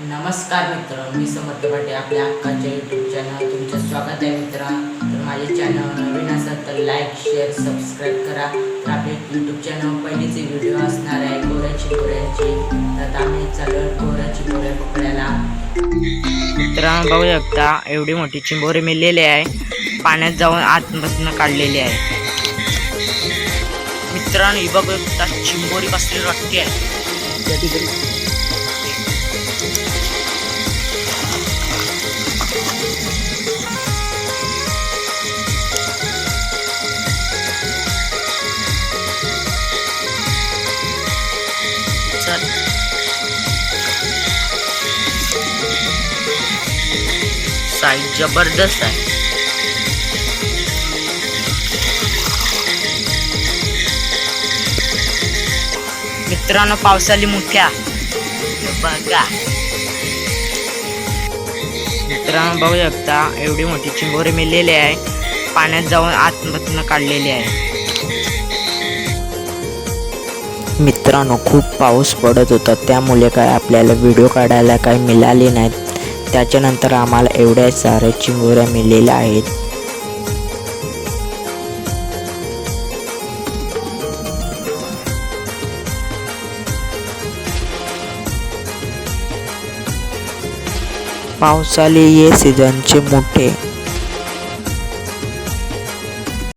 नमस्कार मित्र मी समर्थ पाटे आपल्या अक्काच्या यूट्यूब चॅनल तुमचं स्वागत आहे मित्रा. तर माझे चॅनल नवीन असेल तर लाईक शेअर सबस्क्राईब करा. तर आपले यूट्यूब चॅनल पहिलेचे व्हिडिओ असणार आहे गोऱ्याची गोऱ्याची. तर आम्ही चालू गोऱ्याची गोऱ्या पकडायला. मित्रांनो बघू शकता एवढी मोठी चिंबोरी मिळलेली आहे. पाण्यात जाऊन आतमधनं काढलेली आहे. मित्रांनो ही बघू शकता चिंबोरी कसली रट्टी आहे. चल साईज जबरदस्त आहे. मित्रांनो पावसाली मोठ्या बघा. मित्रांनो बघू शकता एवढी मोठी चिंबोरी मिळलेली आहे. पाण्यात जाऊन आतमधनं काढलेली आहे. मित्रांनो खूप पाऊस पडत होता. त्यामुळे काय आपल्याला व्हिडिओ काढायला काही मिळाले नाहीत. त्याच्यानंतर आम्हाला एवढ्या साऱ्या चिंगोऱ्या मिळालेल्या आहेत. पावसाळी ये सीझनचे मोठे